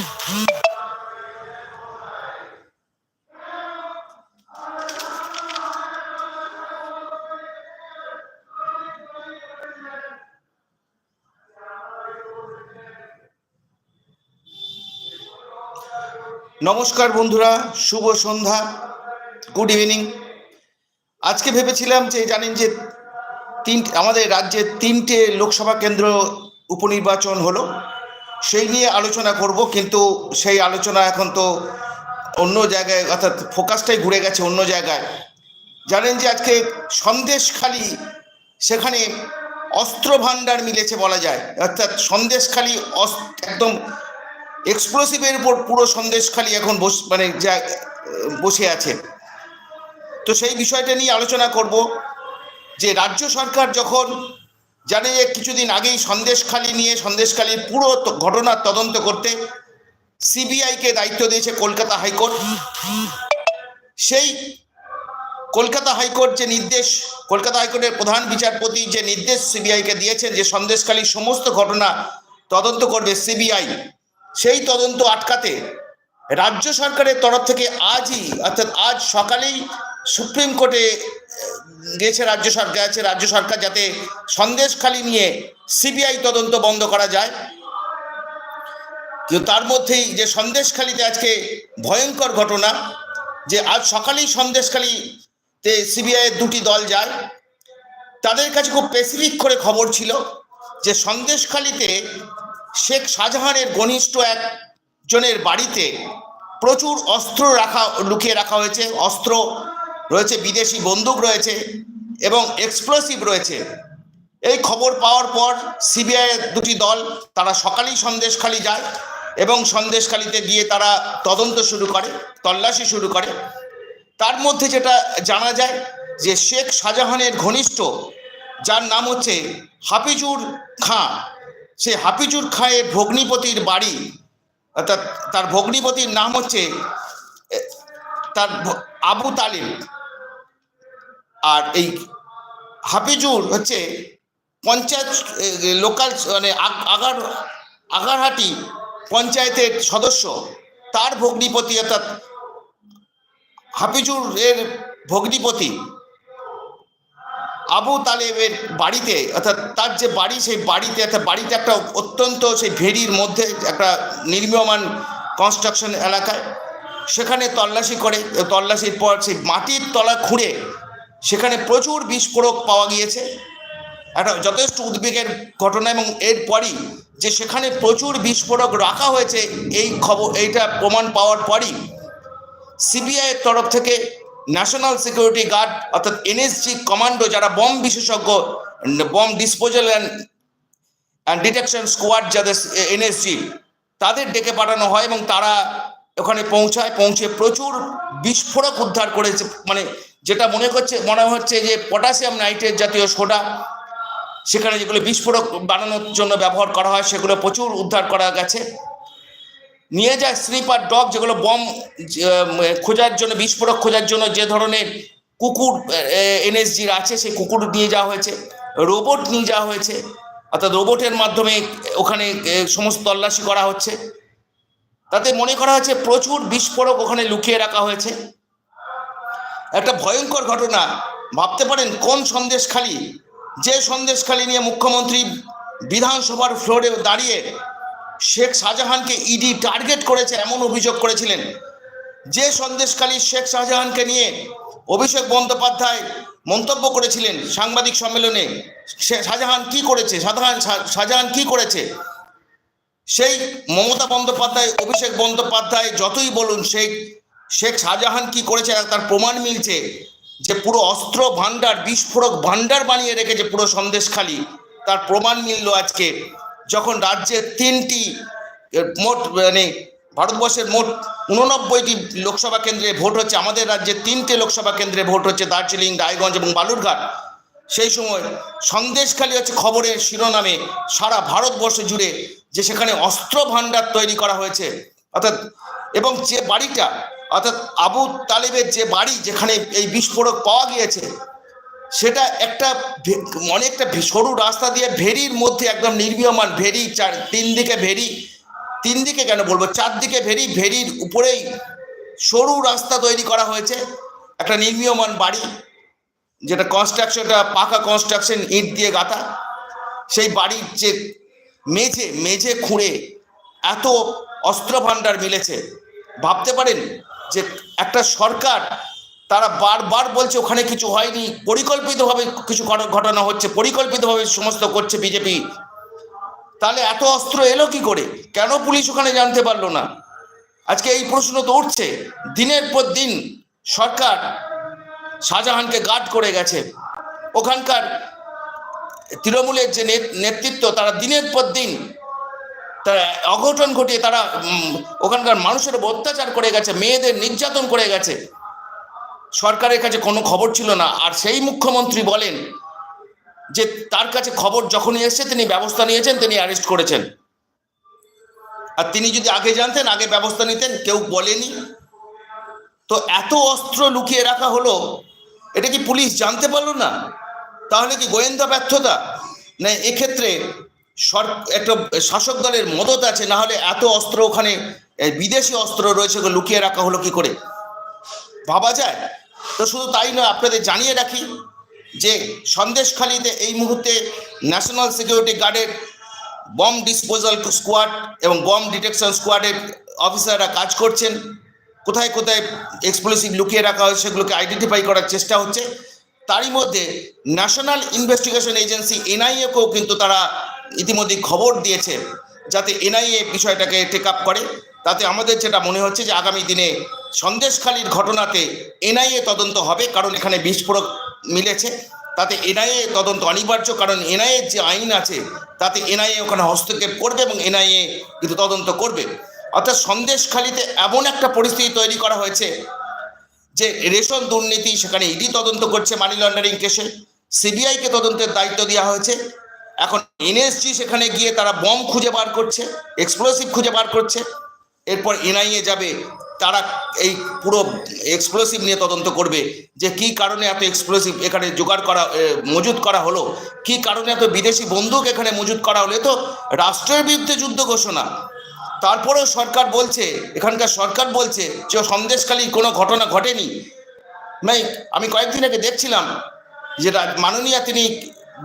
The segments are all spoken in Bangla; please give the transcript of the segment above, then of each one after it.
নমস্কার বন্ধুরা, শুভ সন্ধ্যা, গুড ইভিনিং। আজকে ভেবেছিলাম যে, জানেন যে তিন আমাদের রাজ্যে তিনটে লোকসভা কেন্দ্র উপনির্বাচন হলো। সেই নিয়ে আলোচনা করব, কিন্তু সেই আলোচনা এখন তো অন্য জায়গায়, অর্থাৎ ফোকাসটাই ঘুরে গেছে অন্য জায়গায়। জানেন যে আজকে সন্দেশখালি সেখানে অস্ত্র ভাণ্ডার মিলেছে বলা যায়। অর্থাৎ সন্দেশখালি একদম এক্সপ্লোসিভের উপর পুরো সন্দেশখালি এখন বস মানে যা, বসে আছে। তো সেই বিষয়টা নিয়ে আলোচনা করব যে রাজ্য সরকার যখন জানে যে কিছুদিন আগেই সন্দেশখালি নিয়ে, সন্দেশখালির পুরো ঘটনার তদন্ত করতে সিবিআইকে দায়িত্ব দিয়েছে কলকাতা হাইকোর্ট। সেই কলকাতা হাইকোর্ট যে নির্দেশ, কলকাতা হাইকোর্টের প্রধান বিচারপতি যে নির্দেশ সিবিআইকে দিয়েছেন যে সন্দেশখালীর সমস্ত ঘটনা তদন্ত করবে সিবিআই, সেই তদন্ত আটকাতে রাজ্য সরকারের তরফ থেকে আজই, অর্থাৎ আজ সকালেই সুপ্রিম কোর্টে গেছে রাজ্য সরকার আছে রাজ্য সরকার যাতে সন্দেশখালি নিয়ে সিবিআই তদন্ত বন্ধ করা যায়। কিন্তু তার মধ্যেই যে সন্দেশখালিতে আজকে ভয়ঙ্কর ঘটনা, যে আজ সকালেই সন্দেশখালিতে সিবিআইয়ের দুটি দল যায়। তাদের কাছে খুব স্পেসিফিক করে খবর ছিল যে সন্দেশখালিতে শেখ শাহজাহানের ঘনিষ্ঠ একজনের বাড়িতে প্রচুর অস্ত্র রাখা, লুকিয়ে রাখা হয়েছে। অস্ত্র রয়েছে বিদেশি বন্দুক রয়েছে এবং এক্সপ্লোসিভ রয়েছে। এই খবর পাওয়ার পর সিবিআইয়ের দুটি দল, তারা সকালেই সন্দেশখালি যায় এবং সন্দেশখালিতে গিয়ে তারা তদন্ত শুরু করে, তল্লাশি শুরু করে। তার মধ্যে যেটা জানা যায় যে শেখ শাহজাহানের ঘনিষ্ঠ, যার নাম হচ্ছে হাফিজুর খাঁ, সে হাফিজুর খাঁয়ের ভগ্নিপতির বাড়ি, অর্থাৎ তার ভগ্নিপতির নাম হচ্ছে তার আবু তালিম আর এই হাফিজুর হচ্ছে পঞ্চায়েত লোকাল মানে আগ- আগার, আগারহাটি পঞ্চায়েতের সদস্য। তার ভগ্নিপতি অর্থাৎ হাফিজুর এর ভগ্নিপতি আবু তালেবের বাড়িতে, অর্থাৎ তার যে বাড়ি, সেই বাড়িতে একটা বাড়িতে একটা অত্যন্ত সেই ভেরির মধ্যে একটা নির্মীয়মান কনস্ট্রাকশন এলাকায়। সেখানে তল্লাশি করে, তল্লাশির পর সেই মাটির তলা খুঁড়ে সেখানে প্রচুর বিস্ফোরক পাওয়া গিয়েছে। একটা যথেষ্ট উদ্বেগের ঘটনা এবং এরপরই যে সেখানে প্রচুর বিস্ফোরক রাখা হয়েছে, এই খবর, এইটা প্রমাণ পাওয়ার পরই সিবিআইয়ের তরফ থেকে ন্যাশনাল সিকিউরিটি গার্ড অর্থাৎ এনএসজি কমান্ডো যারা বম বিশেষজ্ঞ, bomb disposal and and detection squad যাদের এনএসজি, তাদের ডেকে পাঠানো হয় এবং তারা ওখানে পৌঁছায়, পৌঁছে প্রচুর বিস্ফোরক উদ্ধার করেছে। মানে যেটা মনে করছে মনে হচ্ছে যে পটাশিয়াম নাইট্রেট জাতীয় সোডা, সেখানে যেগুলো বিস্ফোরক বানানোর জন্য ব্যবহার করা হয়, সেগুলো প্রচুর উদ্ধার করা গেছে। নিয়ে যায় স্নিপার ডগ, যেগুলো বম খোঁজার জন্য, বিস্ফোরক খোঁজার জন্য যে ধরনের কুকুর এনএসজির আছে, সেই কুকুর নিয়ে যাওয়া হয়েছে, রোবট নিয়ে যাওয়া হয়েছে। অর্থাৎ রোবটের মাধ্যমে ওখানে সমস্ত তল্লাশি করা হচ্ছে। তাতে মনে করা হয়েছে প্রচুর বিস্ফোরক ওখানে লুকিয়ে রাখা হয়েছে। একটা ভয়ঙ্কর ঘটনা, ভাবতে পারেন কোন সন্দেশখালি? যে সন্দেশখালি নিয়ে মুখ্যমন্ত্রী বিধানসভার ফ্লোরে দাঁড়িয়ে শেখ শাহজাহানকে ইডি টার্গেট করেছে, এমন অভিযোগ করেছিলেন। যে সন্দেশখালী শেখ শাহজাহানকে নিয়ে অভিষেক বন্দ্যোপাধ্যায় মন্তব্য করেছিলেন সাংবাদিক সম্মেলনে শাহজাহান কি করেছে? শাহজাহান শাহজাহান কি করেছে? সেই মমতা বন্দ্যোপাধ্যায়, অভিষেক বন্দ্যোপাধ্যায় যতই বলুন শেখ শেখ শাহজাহান কি করেছে তার প্রমাণ মিলছে যে পুরো অস্ত্র ভাণ্ডার, বিস্ফোরক ভাণ্ডার বানিয়ে রেখেছে পুরো সন্দেশখালী তার প্রমাণ মিলল আজকে, যখন রাজ্যের তিনটি মোট মানে ভারতবর্ষের মোট উননব্বইটি লোকসভা কেন্দ্রে ভোট হচ্ছে, আমাদের রাজ্যে তিনটে লোকসভা কেন্দ্রে ভোট হচ্ছে দার্জিলিং, রায়গঞ্জ এবং বালুরঘাট। সেই সময় সন্দেশখালী হচ্ছে খবরের শিরোনামে সারা ভারতবর্ষ জুড়ে যে সেখানে অস্ত্র ভাণ্ডার তৈরি করা হয়েছে। অর্থাৎ, এবং যে বাড়িটা, অর্থাৎ আবু তালেবের যে বাড়ি যেখানে এই বিস্ফোরক পাওয়া গিয়েছে, সেটা একটা অনেকটা সরু রাস্তা দিয়ে ভেরির মধ্যে একদম নির্মীয়মান ভেরি, চার, তিন দিকে ভেরি, তিন দিকে কেন বলব? চারদিকে ভেরি, ভেরির উপরেই সরু রাস্তা তৈরি করা হয়েছে। একটা নির্মীয়মান বাড়ি যেটা কনস্ট্রাকশনটা পাকা কনস্ট্রাকশন ইট দিয়ে গাঁথা। সেই বাড়ির যে মেঝে মেঝে খুঁড়ে এত অস্ত্র ভাণ্ডার মিলেছে। ভাবতে পারেন যে একটা সরকার, তারা বারবার বলছে ওখানে কিছু হয়নি, পরিকল্পিতভাবে কিছু ঘটনা হচ্ছে, পরিকল্পিতভাবে সমস্ত করছে বিজেপি। তাহলে এত অস্ত্র এলো কি করে? কেন পুলিশ ওখানে জানতে পারল না? আজকে এই প্রশ্ন তো উঠছে। দিনের পর দিন সরকার শাহজাহানকে গার্ড করে গেছে। ওখানকার তৃণমূলের যে নেত- নেতৃত্ব, তারা দিনের পর দিন তারা অঘটন ঘটিয়ে তারা ওখানকার মানুষের অত্যাচার করে গেছে, মেয়েদের নির্যাতন করে গেছে। সরকারের কাছে কোনো খবর ছিল না। আর সেই মুখ্যমন্ত্রী বলেন যে, তার কাছে খবর যখনই এসছে, তিনি ব্যবস্থা নিয়েছেন, তিনি অ্যারেস্ট করেছেন। আর তিনি যদি আগে জানতেন, আগে ব্যবস্থা নিতেন, কেউ বলেনি। তো এত অস্ত্র লুকিয়ে রাখা হলো এটা কি পুলিশ জানতে পারল না? তাহলে কি গোয়েন্দা ব্যর্থতা? না, এক্ষেত্রে একটা শাসক দলের মদত আছে, না হলে এত অস্ত্র ওখানে বিদেশি অস্ত্র রয়েছে লুকিয়ে রাখা হলো কি করে? ভাবা যায়? তো শুধু তাই নয়, আপনাদের জানিয়ে রাখি যে সন্দেশখালিতে এই মুহূর্তে ন্যাশনাল সিকিউরিটি গার্ডের বম ডিসপোজাল স্কোয়াড এবং বম ডিটেকশন স্কোয়াডের অফিসাররা কাজ করছেন। কোথায় কোথায় এক্সপ্লোসিভ লুকিয়ে রাখা হয় সেগুলোকে আইডেন্টিফাই করার চেষ্টা হচ্ছে। তারই মধ্যে ন্যাশনাল ইনভেস্টিগেশন এজেন্সি এনআইএকেও কিন্তু তারা ইতিমধ্যে খবর দিয়েছে যাতে এনআইএ বিষয়টাকে টেক আপ করে। তাতে আমাদের যেটা মনে হচ্ছে যে আগামী দিনে সন্দেশখালির ঘটনাতে এনআইএ তদন্ত হবে, কারণ এখানে বিস্ফোরক মিলেছে। তাতে এনআইএ তদন্ত অনিবার্য, কারণ এনআইএর যে আইন আছে তাতে এনআইএ ওখানে হস্তক্ষেপ করবে এবং এনআইএ কিন্তু তদন্ত করবে। অর্থাৎ সন্দেশখালিতে এমন একটা পরিস্থিতি তৈরি করা হয়েছে যে রেশন দুর্নীতি সেখানে ইডি তদন্ত করছে মানি লন্ডারিং কেসে সিবিআইকে তদন্তের দায়িত্ব দেওয়া হয়েছে। এখন এনএসজি সেখানে গিয়ে তারা বম খুঁজে বার করছে এক্সপ্লোসিভ খুঁজে বার করছে। এরপর এনআইএ যাবে তারা এই পুরো এক্সপ্লোসিভ নিয়ে তদন্ত করবে যে কি কারণে এত এক্সপ্লোসিভ এখানে জোগাড় করা এ, মজুত করা হলো কি কারণে এত বিদেশি বন্দুক এখানে মজুত করা হলো। তো রাষ্ট্রের বিরুদ্ধে যুদ্ধ ঘোষণা। তারপরেও সরকার বলছে, এখানকার সরকার বলছে যে সন্দেশখালীর কোনো ঘটনা ঘটেনি নাই আমি কয়েকদিন আগে দেখছিলাম যে মাননীয়া তিনি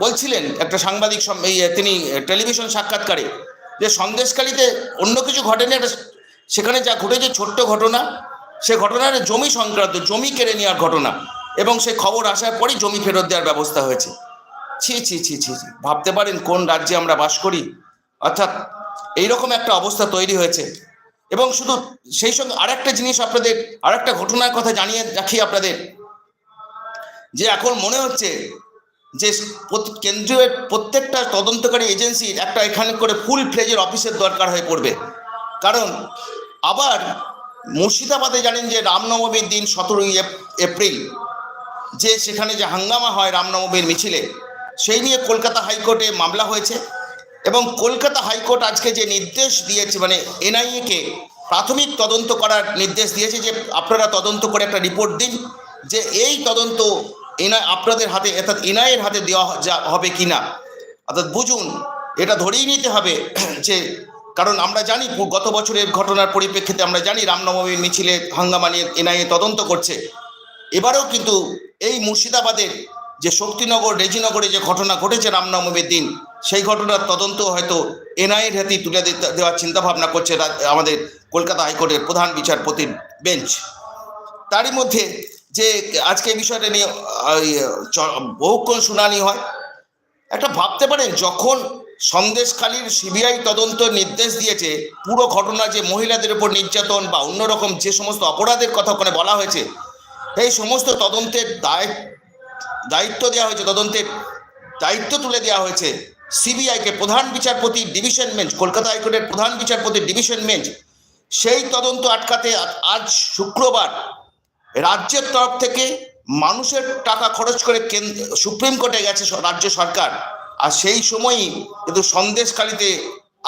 বলছিলেন, একটা সাংবাদিক তিনি টেলিভিশন সাক্ষাৎকারে, যে সন্দেশকালীতে অন্য কিছু ঘটেনি, একটা সেখানে যা ঘটেছে ছোট্ট ঘটনা, সে ঘটনার জমি সংক্রান্ত, জমি কেড়ে নেওয়ার ঘটনা, এবং সে খবর আসার পরই জমি ফেরত দেওয়ার ব্যবস্থা হয়েছে ছি ছি ছি ছি। ভাবতে পারেন কোন রাজ্যে আমরা বাস করি অর্থাৎ এইরকম একটা অবস্থা তৈরি হয়েছে। এবং শুধু সেই সঙ্গে আরেকটা জিনিস আপনাদের, আরেকটা ঘটনার কথা জানিয়ে রাখি আপনাদের, যে এখন মনে হচ্ছে যে কেন্দ্রীয় প্রত্যেকটা তদন্তকারী এজেন্সির একটা এখানে করে ফুল ফ্লেজের অফিসের দরকার হয়ে পড়বে। কারণ আবার মুর্শিদাবাদে জানেন যে রামনবমীর দিন সতেরোই এপ্রিল, যে সেখানে যে হাঙ্গামা হয় রামনবমীর মিছিলে, সেই নিয়ে কলকাতা হাইকোর্টে মামলা হয়েছে। এবং কলকাতা হাইকোর্ট আজকে যে নির্দেশ দিয়েছে মানে এনআইএকে প্রাথমিক তদন্ত করার নির্দেশ দিয়েছে যে আপনারা তদন্ত করে একটা রিপোর্ট দিন যে এই তদন্ত এনআই আপনাদের হাতে, অর্থাৎ এনআইয়ের হাতে দেওয়া যা হবে কি না অর্থাৎ বুঝুন, এটা ধরেই নিতে হবে যে, কারণ আমরা জানি গত বছরের ঘটনার পরিপ্রেক্ষিতে আমরা জানি রামনবমীর মিছিলে হাঙ্গামা নিয়ে এনআইএ তদন্ত করছে। এবারেও কিন্তু এই মুর্শিদাবাদের যে শক্তিনগর, রেজিনগরে যে ঘটনা ঘটেছে রামনবমীর দিন সেই ঘটনার তদন্ত হয়তো এনআইএর হাতেই তুলে দেওয়ার চিন্তাভাবনা করছে আমাদের কলকাতা হাইকোর্টের প্রধান বিচারপতির বেঞ্চ। তারই মধ্যে যে আজকে এই বিষয়টা নিয়ে বহুক্ষণ শুনানি হয়। একটা ভাবতে পারেন, যখন সন্দেশখালীর সিবিআই তদন্ত নির্দেশ দিয়েছে, পুরো ঘটনা যে মহিলাদের উপর নির্যাতন বা অন্যরকম যে সমস্ত অপরাধের কথা ওখানে বলা হয়েছে এই সমস্ত তদন্তের দায় দায়িত্ব দেওয়া হয়েছে, তদন্তের দায়িত্ব তুলে দেওয়া হয়েছে। সিবিআইকে প্রধান বিচারপতি ডিভিশন বেঞ্চ, কলকাতা হাইকোর্টের প্রধান বিচারপতি ডিভিশন বেঞ্চ, সেই তদন্ত আটকাতে আজ শুক্রবার রাজ্যের তরফ থেকে মানুষের টাকা খরচ করে সুপ্রিম কোর্টে গেছে রাজ্য সরকার। আর সেই সময়ই কিন্তু সন্দেশকালীতে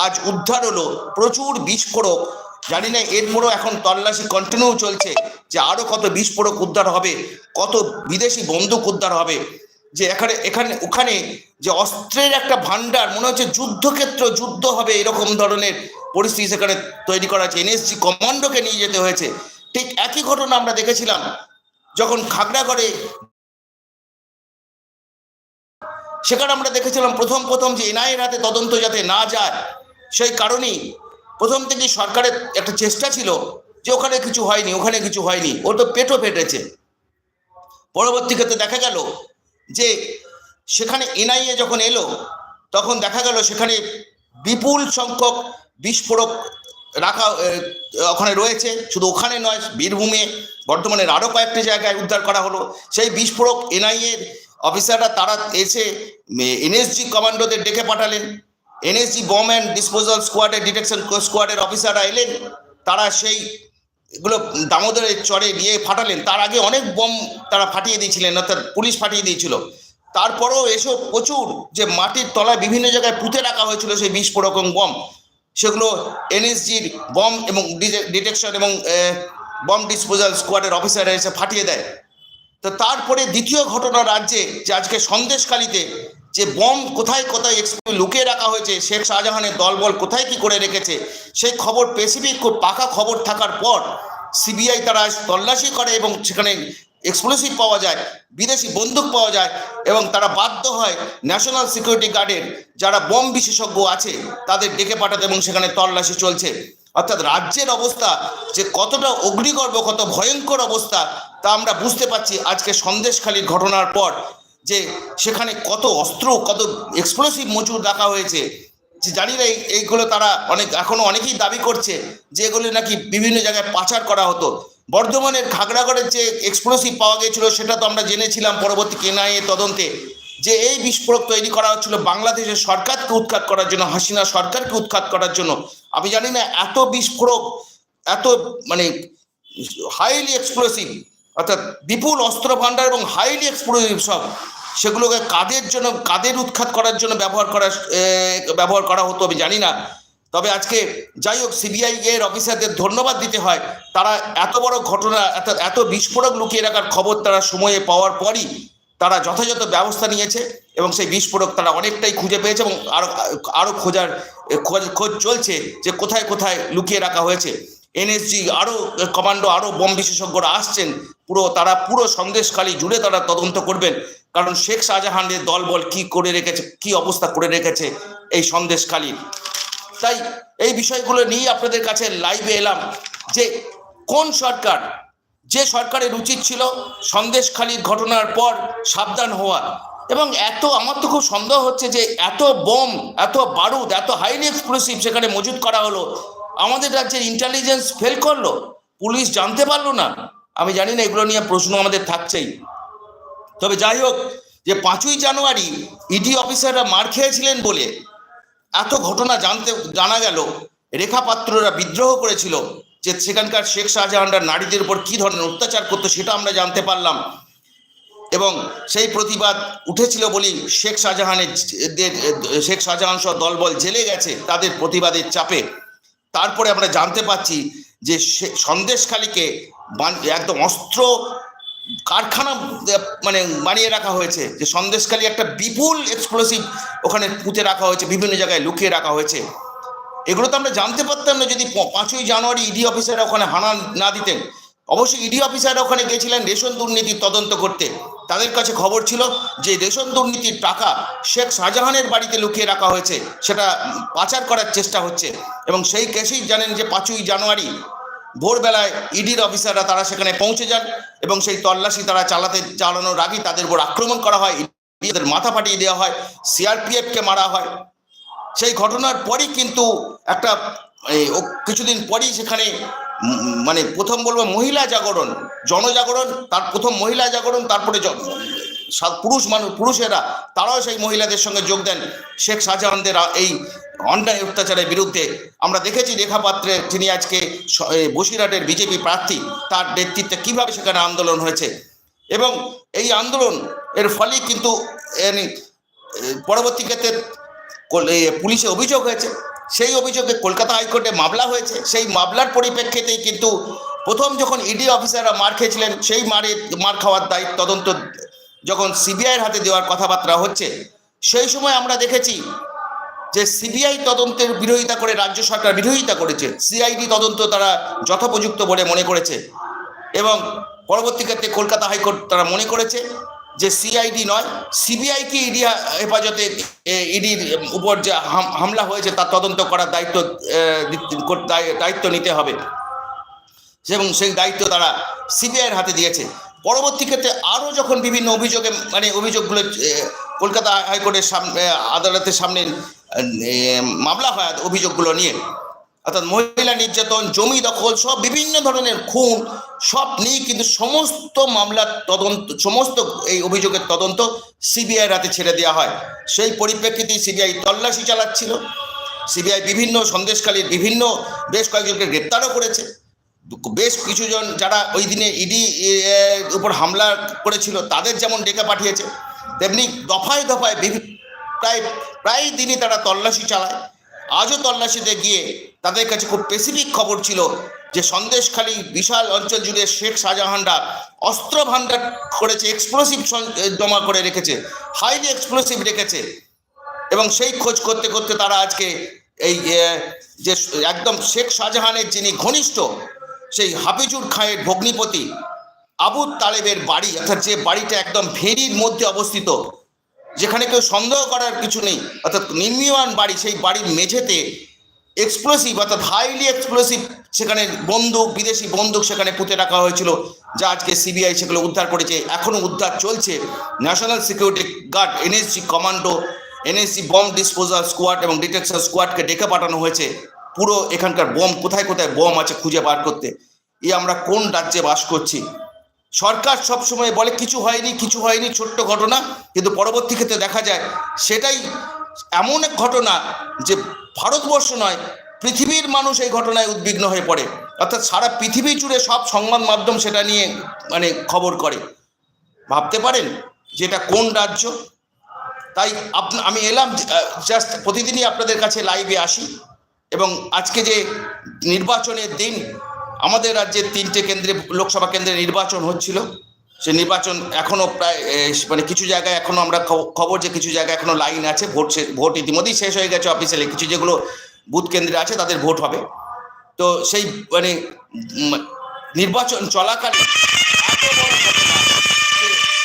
আজ উদ্ধার হলো প্রচুর বিস্ফোরক। জানি না, এরপরও এখন তল্লাশি কন্টিনিউ চলছে যে আরও কত বিস্ফোরক উদ্ধার হবে, কত বিদেশি বন্দুক উদ্ধার হবে। যে এখানে এখানে, ওখানে যে অস্ত্রের একটা ভান্ডার মনে হচ্ছে যুদ্ধক্ষেত্র, যুদ্ধ হবে এরকম ধরনের পরিস্থিতি সেখানে তৈরি করা হয়েছে। এনএসজি কমান্ডোকে নিয়ে যেতে হয়েছে। ঠিক একই ঘটনা আমরা দেখেছিলাম যখন খাগড়াগড়ে সেখানে আমরা দেখেছিলাম প্রথম প্রথম যে এনআইএর হাতে তদন্ত যাতে না যায়, সেই কারণেই প্রথম থেকে সরকারের একটা চেষ্টা ছিল যে ওখানে কিছু হয়নি, ওখানে কিছু হয়নি। ওর তো পেটও ফেটেছে। পরবর্তী ক্ষেত্রে দেখা গেল যে সেখানে এনআইএ যখন এলো, তখন দেখা গেল সেখানে বিপুল সংখ্যক বিস্ফোরক রাখা ওখানে রয়েছে। শুধু ওখানে নয়, বীরভূমে বর্ধমানের আরও কয়েকটি জায়গায় উদ্ধার করা হলো। সেই বিস্ফোরক এনআইএর অফিসাররা তারা এসে এনএসজি কমান্ডোদের ডেকে পাঠালেন। এনএসজি বম অ্যান্ড ডিসপোজাল স্কোয়াডের, ডিটেকশন স্কোয়াডের অফিসাররা এলেন। তারা সেই এগুলো দামোদরের চরে নিয়ে ফাটালেন। তার আগে অনেক বম তারা ফাটিয়ে দিয়েছিলেন, অর্থাৎ পুলিশ ফাটিয়ে দিয়েছিল। তারপরেও এসব প্রচুর যে মাটির তলায় বিভিন্ন জায়গায় পুঁতে রাখা হয়েছিল সেই বিস্ফোরক বম, সেগুলো এনএসজির বম এবং ডিটেকশন এবং বম ডিসপোজাল স্কোয়াডের অফিসাররা এসে ফাটিয়ে দেয়। তো তারপরে দ্বিতীয় ঘটনা রাজ্যে, যে আজকে সন্দেশখালিতে যে বম কোথায় কোথায় লুকিয়ে রাখা হয়েছে, শেখ শাহজাহানের দলবল কোথায় কি করে রেখেছে, সেই খবর স্পেসিফিক খুব পাকা খবর থাকার পর সিবিআই তারা তল্লাশি করে এবং সেখানে এক্সপ্লোসিভ পাওয়া যায়, বিদেশি বন্দুক পাওয়া যায় এবং তারা বাধ্য হয় ন্যাশনাল সিকিউরিটি গার্ডের যারা বম বিশেষজ্ঞ আছে, তাদের ডেকে পাঠাতে এবং সেখানে তল্লাশি চলছে। অর্থাৎ রাজ্যের অবস্থা যে কতটা অগ্নিগর্ভ কত ভয়ঙ্কর অবস্থা, তা আমরা বুঝতে পারছি আজকে সন্দেশখালির ঘটনার পর। যে সেখানে কত অস্ত্র, কত এক্সপ্লোসিভ মজুর রাখা হয়েছে। যে জানি না এইগুলো তারা অনেক, এখনও অনেকেই দাবি করছে যে এগুলো নাকি বিভিন্ন জায়গায় পাচার করা হতো। বর্ধমানের খাগড়াগড়ের যে এক্সপ্লোসিভ পাওয়া গিয়েছিল, সেটা তো আমরা জেনেছিলাম পরবর্তী কেনাইয়ের তদন্তে। যে এই বিস্ফোরক তৈরি করা হচ্ছিল বাংলাদেশের সরকারকে উৎখাত করার জন্য, হাসিনা সরকারকে উৎখাত করার জন্য। আমি জানি না, এত বিস্ফোরক, এত মানে হাইলি এক্সপ্লোসিভ অর্থাৎ বিপুল অস্ত্র ভাণ্ডার এবং হাইলি এক্সপ্লোসিভ সব সেগুলোকে কাদের জন্য, কাদের উৎখাত করার জন্য ব্যবহার করা ব্যবহার করা হতো আমি জানি না। তবে আজকে যাই হোক সিবিআই এর অফিসারদের ধন্যবাদ দিতে হয়। তারা এত বড় ঘটনা, এত এত বিস্ফোরক লুকিয়ে রাখার খবর তারা সময়ে পাওয়ার পরই তারা যথাযথ ব্যবস্থা নিয়েছে এবং সেই বিস্ফোরক তারা অনেকটাই খুঁজে পেয়েছে এবং আরও আরও খোঁজার, খোঁজ চলছে যে কোথায় কোথায় লুকিয়ে রাখা হয়েছে। এনএসজি আরও কমান্ডো আরও বোম বিশেষজ্ঞরা আসছেন। পুরো, তারা পুরো সন্দেশখালী জুড়ে তারা তদন্ত করবেন। কারণ শেখ শাহজাহানের দলবল কি করে রেখেছে, কি অবস্থা করে রেখেছে এই সন্দেশখালী। তাই এই বিষয়গুলো নিয়ে আপনাদের কাছে লাইভে এলাম যে কোন সরকার, যে সরকারের উচিত ছিল সন্দেশখালীর ঘটনার পর সাবধান হওয়া। এবং এত, আমার তো খুব সন্দেহ হচ্ছে যে এত বোম, এত বারুদ, এত হাইলি এক্সপ্লোসিভ সেখানে মজুত করা হলো। আমাদের রাজ্যের ইন্টেলিজেন্স ফেল করল। পুলিশ জানতে পারল না। আমি জানি না এগুলো নিয়ে প্রশ্ন আমাদের থাকছেই। তবে যাই হোক, যে পাঁচই জানুয়ারি ইডি অফিসাররা মার খেয়েছিলেন বলে এত ঘটনা জানতে, জানা গেল, রেখা পাত্ররা বিদ্রোহ করেছিল যে সেখানকার শেখ শাহজাহানরা নারীদের উপর কী ধরনের অত্যাচার করতো সেটা আমরা জানতে পারলাম। এবং সেই প্রতিবাদ উঠেছিল বলেই শেখ শাহজাহানের শেখ শাহজাহান সহ দলবল জেলে গেছে তাদের প্রতিবাদের চাপে। তারপরে আমরা জানতে পাচ্ছি যে সন্দেশখালীকে একদম অস্ত্র কারখানা মানে বানিয়ে রাখা হয়েছে, যে সন্দেশখালী একটা বিপুল এক্সপ্লোসিভ ওখানে পুঁতে রাখা হয়েছে, বিভিন্ন জায়গায় লুকিয়ে রাখা হয়েছে। এগুলো তো আমরা জানতে পারতাম না, যদি পাঁচই জানুয়ারি ইডি অফিসাররা ওখানে হানা না দিতেন। অবশ্যই ইডি অফিসাররা ওখানে গেছিলেন রেশন দুর্নীতির তদন্ত করতে। তাদের কাছে খবর ছিল যে রেশন দুর্নীতির টাকা শেখ শাহজাহানের বাড়িতে লুকিয়ে রাখা হয়েছে, সেটা পাচার করার চেষ্টা হচ্ছে। এবং সেই কেসেই জানেন যে পাঁচই জানুয়ারি ভোরবেলায় ইডির অফিসাররা তারা সেখানে পৌঁছে যান এবং সেই তল্লাশি তারা চালাতে, চালানোর আগেই তাদের উপর আক্রমণ করা হয়। ইডিদের মাথা ফাটিয়ে দেওয়া হয় সিআরপিএফকে মারা হয়। সেই ঘটনার পরই কিন্তু একটা কিছুদিন পরই সেখানে মানে প্রথম বলব মহিলা জাগরণ, জনজাগরণ, তার প্রথম মহিলা জাগরণ, তারপরে পুরুষ মানুষ, পুরুষেরা, তারাও সেই মহিলাদের সঙ্গে যোগ দেন। শেখ শাহজাহানদের এই অন্যায় অত্যাচারের বিরুদ্ধে আমরা দেখেছি রেখা পাত্রে যিনি আজকে বসিরহাটের বিজেপি প্রার্থী, তার নেতৃত্বে কীভাবে সেখানে আন্দোলন হয়েছে। এবং এই আন্দোলন এর ফলে কিন্তু পরবর্তী ক্ষেত্রে পুলিশে অভিযোগ হয়েছে। সেই অভিযোগে কলকাতা হাইকোর্টে মামলা হয়েছে। সেই মামলার পরিপ্রেক্ষিতেই কিন্তু প্রথম যখন ইডি অফিসাররা মার খেয়েছিলেন, সেই মারে, মার খাওয়ার দায়িত্ব তদন্ত যখন সিবিআইয়ের হাতে দেওয়ার কথাবার্তা হচ্ছে, সেই সময় আমরা দেখেছি যে সিবিআই তদন্তের বিরোধিতা করে রাজ্য সরকার বিরোধিতা করেছে, সিআইডি তদন্ত তারা যথোপযুক্ত বলে মনে করেছে। এবং পরবর্তী ক্ষেত্রে কলকাতা হাইকোর্ট তারা মনে করেছে যে সিআইডি নয় সিবিআইকে ইডি হেফাজতে ইডির উপর যে হাম- হামলা হয়েছে তার তদন্ত করার দায়িত্ব দায়িত্ব নিতে হবে। এবং সেই দায়িত্ব তারা সিবিআইয়ের হাতে দিয়েছে। পরবর্তী ক্ষেত্রে আরও যখন বিভিন্ন অভিযোগে মানে অভিযোগগুলো কলকাতা হাইকোর্টের সামনে আদালতের সামনে মামলা হয় অভিযোগগুলো নিয়ে। অর্থাৎ মহিলা নির্যাতন, জমি দখল, সব বিভিন্ন ধরনের খুন, সব নিয়ে কিন্তু সমস্ত মামলার তদন্ত, সমস্ত এই অভিযোগের তদন্ত সিবিআইয়ের হাতে ছেড়ে দেওয়া হয়। সেই পরিপ্রেক্ষিতে সিবিআই তল্লাশি চালাচ্ছিল। সিবিআই বিভিন্ন সন্দেশকালীর বিভিন্ন বেশ কয়েকজনকে গ্রেপ্তারও করেছে। বেশ কিছুজন যারা ওই দিনে ইডি উপর হামলা করেছিল, তাদের যেমন ডেকে পাঠিয়েছে, তেমনি দফায় দফায় বিভি- প্রায় প্রায় দিনই তারা তল্লাশি চালায়। আজও তল্লাশিতে গিয়ে তাদের কাছে খুব স্পেসিফিক খবর ছিল যে সন্দেশখালী বিশাল অঞ্চল জুড়ে শেখ শাহজাহানরা অস্ত্র ভান্ডার করেছে এক্সপ্লোসিভ জমা করে রেখেছে হাইলি এক্সপ্লোসিভ রেখেছে। এবং সেই খোঁজ করতে করতে তারা আজকে এই যে একদম শেখ শাহজাহানের যিনি ঘনিষ্ঠ, সেই হাফিজুর খাঁয়ের ভগ্নিপতি আবু তালেবের বাড়ি, অর্থাৎ যে বাড়িটা একদম ভেরির মধ্যে অবস্থিত যেখানে কেউ সন্দেহ করার কিছু নেই, অর্থাৎ নির্মীয়মান বাড়ি, সেই বাড়ির মেঝেতে এক্সপ্লোসিভ অর্থাৎ হাইলি এক্সপ্লোসিভ সেখানে বন্দুক, বিদেশি বন্দুক সেখানে পুঁতে রাখা হয়েছিল, যা আজকে সিবিআই সেগুলো উদ্ধার করেছে, এখনও উদ্ধার চলছে। National Security Guard NSG commando NSG bomb disposal squad এবং ডিটেকশন স্কোয়াডকে ডেকে পাঠানো হয়েছে। পুরো এখানকার বম, কোথায় কোথায় বম আছে খুঁজে বার করতে। এ আমরা কোন রাজ্যে বাস করছি? সরকার সব সময় বলে, কিছু হয়নি কিছু হয়নি, ছোট্ট ঘটনা। কিন্তু পরবর্তী ক্ষেত্রে দেখা যায়, সেটাই এমন এক ঘটনা যে ভারতবর্ষ নয়, পৃথিবীর মানুষ এই ঘটনায় উদ্বিগ্ন হয়ে পড়ে। অর্থাৎ সারা পৃথিবী জুড়ে সব সংবাদ মাধ্যম সেটা নিয়ে মানে খবর করে। ভাবতে পারেন যে এটা কোন রাজ্য? তাই আমি এলাম জাস্ট প্রতিদিনই আপনাদের কাছে লাইভে আসি। এবং আজকে যে নির্বাচনের দিন আমাদের রাজ্যে তিনটে কেন্দ্রে লোকসভা কেন্দ্রে নির্বাচন হচ্ছিল। সে নির্বাচন এখনও প্রায় মানে কিছু জায়গায় এখনও আমরা খব- খবর যে কিছু জায়গায় এখনও লাইন আছে, ভোট ভোট ইতিমধ্যেই শেষ হয়ে গেছে অফিসিয়ালি। কিছু যেগুলো বুথ কেন্দ্রে আছে তাদের ভোট হবে। তো সেই মানে নির্বাচন চলাকালীন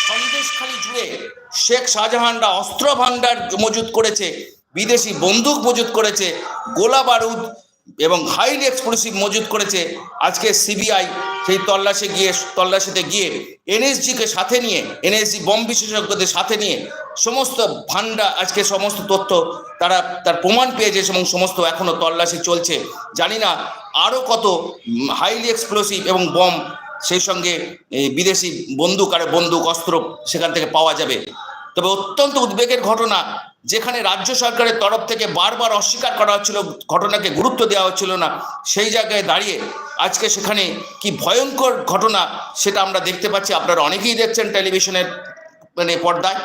সন্দেশখালী জুড়ে শেখ শাহজাহানরা অস্ত্র ভান্ডার মজুত করেছে, বিদেশি বন্দুক মজুত করেছে, গোলা বারুদ এবং হাইলি এক্সপ্লোসিভ মজুদ করেছে আজকে সিবিআই সেই তল্লাশে গিয়ে, তল্লাশিতে গিয়ে এনএসজিকে সাথে নিয়ে, এনএসজি বম বিশেষজ্ঞদের সাথে নিয়ে সমস্ত ভান্ডা আজকে সমস্ত তথ্য তারা, তার প্রমাণ পেয়েছে এবং সমস্ত এখনও তল্লাশি চলছে। জানি না আরও কত হাইলি এক্সপ্লোসিভ এবং বম সেই সঙ্গে বিদেশি বন্দুক আর বন্দুক অস্ত্র সেখান থেকে পাওয়া যাবে। তবে অত্যন্ত উদ্বেগের ঘটনা যেখানে রাজ্য সরকারের তরফ থেকে বারবার অস্বীকার করা হচ্ছিল, ঘটনাকে গুরুত্ব দেওয়া হচ্ছিল না, সেই জায়গায় দাঁড়িয়ে আজকে সেখানে কি ভয়ঙ্কর ঘটনা সেটা আমরা দেখতে পাচ্ছি। আপনারা অনেকেই দেখছেন টেলিভিশনের মানে পর্দায়,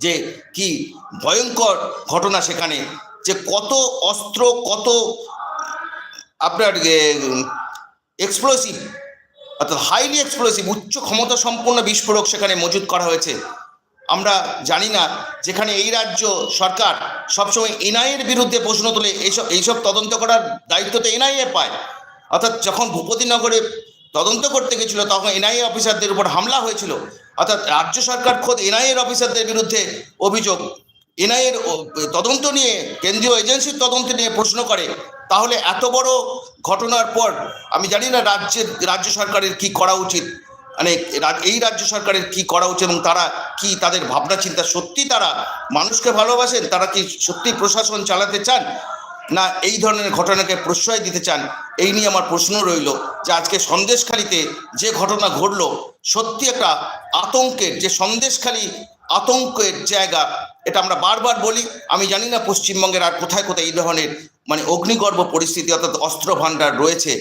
যে কি ভয়ঙ্কর ঘটনা সেখানে, যে কত অস্ত্র, কত আপনার এক্সপ্লোসিভ অর্থাৎ হাইলি এক্সপ্লোসিভ উচ্চ ক্ষমতা সম্পন্ন বিস্ফোরক সেখানে মজুত করা হয়েছে। আমরা জানি না যেখানে এই রাজ্য সরকার সবসময় এনআইএর বিরুদ্ধে প্রশ্ন তোলে, এইসব এইসব তদন্ত করার দায়িত্ব তো এনআইএ পায়। অর্থাৎ যখন ভূপতিনগরে তদন্ত করতে গেছিল, তখন এনআইএ অফিসারদের উপর হামলা হয়েছিল। অর্থাৎ রাজ্য সরকার খোদ এনআইএর অফিসারদের বিরুদ্ধে অভিযোগ এনআইএর তদন্ত নিয়ে, কেন্দ্রীয় এজেন্সির তদন্ত নিয়ে প্রশ্ন করে। তাহলে এত বড় ঘটনার পর আমি জানি না রাজ্যের, রাজ্য সরকারের কি করা উচিত। মানে এই রাজ্য সরকারের কি করা উচিত এবং তারা কি তাদের ভাবনা চিন্তা সত্যি তারা মানুষকে ভালোবাসেন? তারা কি সত্যি প্রশাসন চালাতে চান? না এই ধরনের ঘটনাকে প্রশ্রয় দিতে চান? এই নিয়ে আমার প্রশ্ন রইল যে আজকে সন্দেশখালিতে যে ঘটনা ঘটলো, সত্যি একটা আতঙ্কের, যে সন্দেশখালি আতঙ্কের জায়গা, এটা আমরা বারবার বলি। আমি জানি না পশ্চিমবঙ্গের আর কোথায় কোথায় এই ধরনের মানে অগ্নিগর্ভ পরিস্থিতি অর্থাৎ অস্ত্র ভাণ্ডার রয়েছে,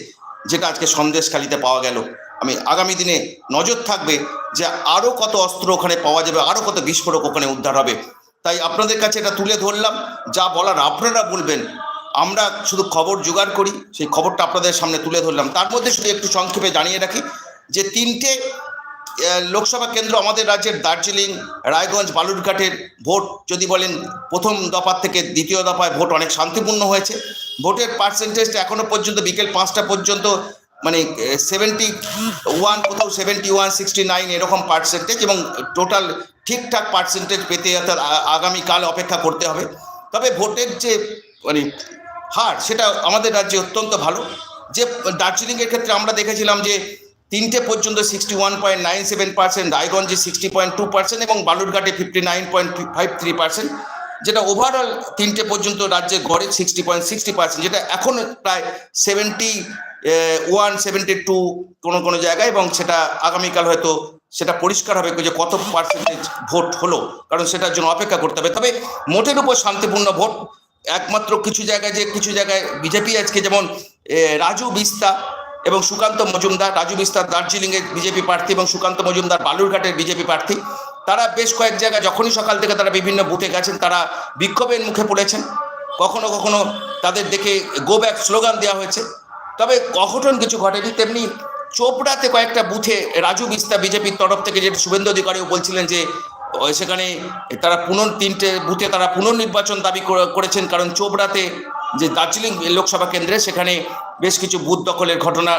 যেটা আজকে সন্দেশখালিতে পাওয়া গেল। আমি আগামী দিনে নজর থাকবে যে আরও কত অস্ত্র ওখানে পাওয়া যাবে আরও কত বিস্ফোরক ওখানে উদ্ধার হবে। তাই আপনাদের কাছে এটা তুলে ধরলাম, যা বলার আপনারা বলবেন, আমরা শুধু খবর জোগাড় করি, সেই খবরটা আপনাদের সামনে তুলে ধরলাম। তার মধ্যে শুধু একটু সংক্ষেপে জানিয়ে রাখি যে তিনটে লোকসভা কেন্দ্র আমাদের রাজ্যের দার্জিলিং, রায়গঞ্জ, বালুরঘাটের ভোট, যদি বলেন প্রথম দফার থেকে দ্বিতীয় দফায় ভোট অনেক শান্তিপূর্ণ হয়েছে। ভোটের পার্সেন্টেজটা এখনও পর্যন্ত বিকেল পাঁচটা পর্যন্ত মানে সেভেন্টি ওয়ান কোথাও সেভেন্টি ওয়ান সিক্সটি নাইন এরকম পার্সেন্টেজ এবং টোটাল ঠিকঠাক পার্সেন্টেজ পেতে অর্থাৎ আগামীকাল অপেক্ষা করতে হবে। তবে ভোটের যে মানে হার, সেটা আমাদের রাজ্যে অত্যন্ত ভালো। যে, দার্জিলিংয়ের ক্ষেত্রে আমরা দেখেছিলাম যে, তিনটে পর্যন্ত sixty one point nine seven percent রায়গঞ্জে সিক্সটি পয়েন্ট টু পার্সেন্ট এবং বালুরঘাটে fifty nine point five three percent যেটা ওভারঅল তিনটে পর্যন্ত রাজ্যে গড়ে সিক্সটি পয়েন্ট সিক্সটি পার্সেন্ট যেটা এখন প্রায় সেভেন্টি ওয়ান সেভেন্টি টু কোনো কোনো জায়গায় এবং সেটা আগামীকাল হয়তো সেটা পরিষ্কার হবে যে কত পার্সেন্টেজ ভোট হলো, কারণ সেটার জন্য অপেক্ষা করতে হবে। তবে মোটের উপর শান্তিপূর্ণ ভোট একমাত্র কিছু জায়গায় যে কিছু জায়গায় বিজেপি আজকে যেমন রাজু বিস্তা এবং সুকান্ত মজুমদার, রাজু বিস্তার দার্জিলিংয়ের বিজেপি প্রার্থী এবং সুকান্ত মজুমদার বালুরঘাটের বিজেপি প্রার্থী। তারা বেশ কয়েক জায়গায়, যখনই সকাল থেকে তারা বিভিন্ন বুথে গেছেন, তারা বিক্ষোভের মুখে পড়েছেন। কখনো কখনো তাদের দেখে গো ব্যাক স্লোগান দেওয়া হয়েছে। তবে অঘটন কিছু ঘটেনি, তেমনি চোপড়াতে কয়েকটা বুথে রাজু বিস্তা বিজেপির তরফ থেকে যে শুভেন্দু অধিকারীও বলছিলেন যে সেখানে তারা পুনর তিনটে বুথে তারা পুনর্নির্বাচন দাবি করেছেন। কারণ চোপড়াতে যে দার্জিলিং লোকসভা কেন্দ্রে সেখানে বেশ কিছু বুথ দখলের ঘটনা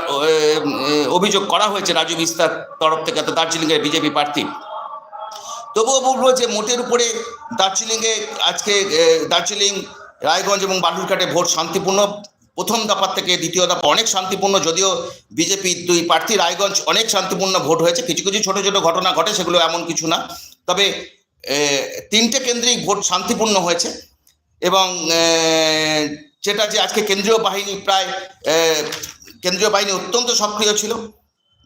অভিযোগ করা হয়েছে রাজু বিস্তার তরফ থেকে দার্জিলিংয়ের বিজেপি প্রার্থী। তবুও বলব যে মোটের উপরে দার্জিলিংয়ে আজকে দার্জিলিং, রায়গঞ্জ এবং বালুরঘাটে ভোট শান্তিপূর্ণ। প্রথম দফার থেকে দ্বিতীয় দফা অনেক শান্তিপূর্ণ, যদিও বিজেপি দুই প্রার্থী রায়গঞ্জ অনেক শান্তিপূর্ণ ভোট হয়েছে। কিছু কিছু ছোট ছোট ঘটনা ঘটে, সেগুলো এমন কিছু না। তবে তিনটে কেন্দ্রেই ভোট শান্তিপূর্ণ হয়েছে এবং যেটা যে আজকে কেন্দ্রীয় বাহিনী প্রায় কেন্দ্রীয় বাহিনী অত্যন্ত সক্রিয় ছিল,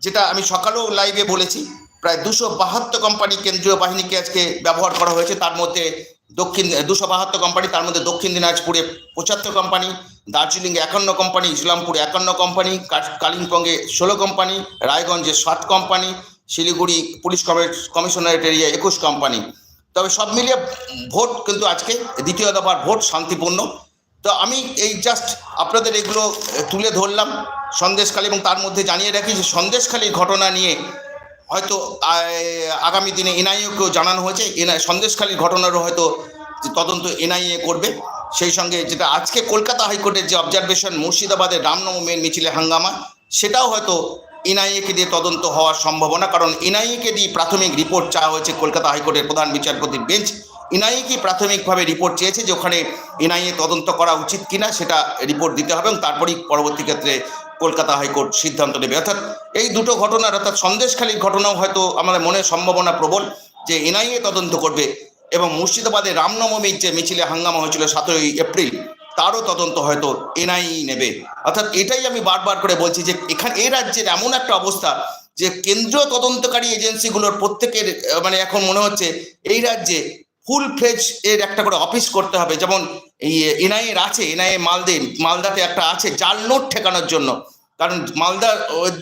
যেটা আমি সকালেও লাইভে বলেছি। প্রায় দুশো বাহাত্তর কোম্পানি কেন্দ্রীয় বাহিনীকে আজকে ব্যবহার করা হয়েছে। তার মধ্যে দক্ষিণ, দুশো বাহাত্তর কোম্পানি, তার মধ্যে দক্ষিণ দিনাজপুরে পঁচাত্তর কোম্পানি, দার্জিলিংয়ে একান্ন কোম্পানি, ইসলামপুরে একান্ন কোম্পানি কালিম্পংয়ে ষোলো কোম্পানি, রায়গঞ্জে ষাট কোম্পানি, শিলিগুড়ি পুলিশ কমি- কমিশনারেট এরিয়া একুশ কোম্পানি। তবে সব মিলিয়ে ভোট কিন্তু আজকে দ্বিতীয় দফার ভোট শান্তিপূর্ণ। তো আমি এই জাস্ট আপনাদের এগুলো তুলে ধরলাম সন্দেশখালী এবং তার মধ্যে জানিয়ে রাখি যে সন্দেশখালীর ঘটনা নিয়ে হয়তো আগামী দিনে এনআইএকেও জানানো হয়েছে, এনআই, সন্দেশখালীর ঘটনারও হয়তো তদন্ত এনআইএ করবে। সেই সঙ্গে যেটা আজকে কলকাতা হাইকোর্টের যে অবজারভেশন মুর্শিদাবাদের রামনবমীর মিছিলে হাঙ্গামা, সেটাও হয়তো এনআইএকে দিয়ে তদন্ত হওয়ার সম্ভাবনা, কারণ এনআইএকে দিয়ে প্রাথমিক রিপোর্ট চাওয়া হয়েছে কলকাতা হাইকোর্টের প্রধান বিচারপতির বেঞ্চ। এনআইএ কি প্রাথমিকভাবে রিপোর্ট চেয়েছে যে ওখানে এনআইএ তদন্ত করা উচিত কিনা, সেটা রিপোর্ট দিতে হবে এবং তারপরেই পরবর্তী ক্ষেত্রে কলকাতা হাইকোর্ট সিদ্ধান্ত নেবে। অর্থাৎ এই দুটো ঘটনার অর্থাৎ সন্দেশখালীর ঘটনাও হয়তো আমাদের মনে সম্ভাবনা প্রবল যে এনআইএ তদন্ত করবে এবং মুর্শিদাবাদে রামনবমীর যে মিছিলে হাঙ্গামা হয়েছিল সতেরোই এপ্রিল, তারও তদন্ত হয়তো এনআইই নেবে। অর্থাৎ এটাই আমি বারবার করে বলছি যে এখানে এই রাজ্যের এমন একটা অবস্থা যে কেন্দ্রীয় তদন্তকারী এজেন্সিগুলোর প্রত্যেকের মানে এখন মনে হচ্ছে এই রাজ্যে ফুল ফ্লেজ এর একটা করে অফিস করতে হবে। যেমন এই এনআইএর আছে এনআইএ মালদে, মালদাতে একটা আছে জাল নোট ঠেকানোর জন্য। কারণ মালদা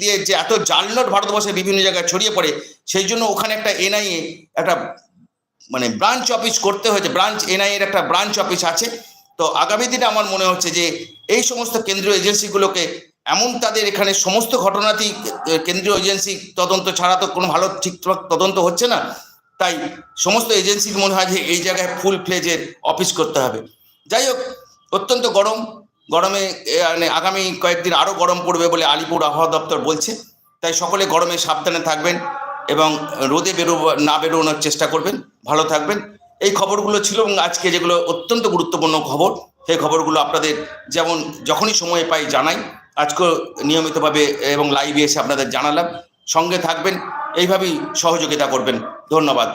দিয়ে যে এত জাল নোট ভারতবর্ষের বিভিন্ন জায়গায় ছড়িয়ে পড়ে, সেই জন্য ওখানে একটা এনআইএ একটা মানে ব্রাঞ্চ অফিস করতে হয়েছে। ব্রাঞ্চ এনআই এর একটা ব্রাঞ্চ অফিস আছে। তো আগামী দিনে আমার মনে হচ্ছে যে এই সমস্ত কেন্দ্রীয় এজেন্সিগুলোকে এমন তাদের এখানে সমস্ত ঘটনাতেই কেন্দ্রীয় এজেন্সি তদন্ত ছাড়া তো কোনো ভালো ঠিকঠাক তদন্ত হচ্ছে না। তাই সমস্ত এজেন্সির মনে হয় যে এই জায়গায় ফুল ফ্লেজের অফিস করতে হবে। যাই হোক, অত্যন্ত গরম। গরমে মানে আগামী কয়েকদিন আরও গরম পড়বে বলে আলিপুর আবহাওয়া দপ্তর বলছে। তাই সকলে গরমে সাবধানে থাকবেন এবং রোদে বেরো না বেরোনোর চেষ্টা করবেন। ভালো থাকবেন। এই খবরগুলো ছিল এবং আজকে যেগুলো অত্যন্ত গুরুত্বপূর্ণ খবর, সেই খবরগুলো আপনাদের যেমন যখনই সময় পাই জানাই। আজকেও নিয়মিতভাবে এবং লাইভে এসে আপনাদের জানালাম। সঙ্গে থাকবেন। এইভাবেই সহযোগিতা করবেন। ধন্যবাদ।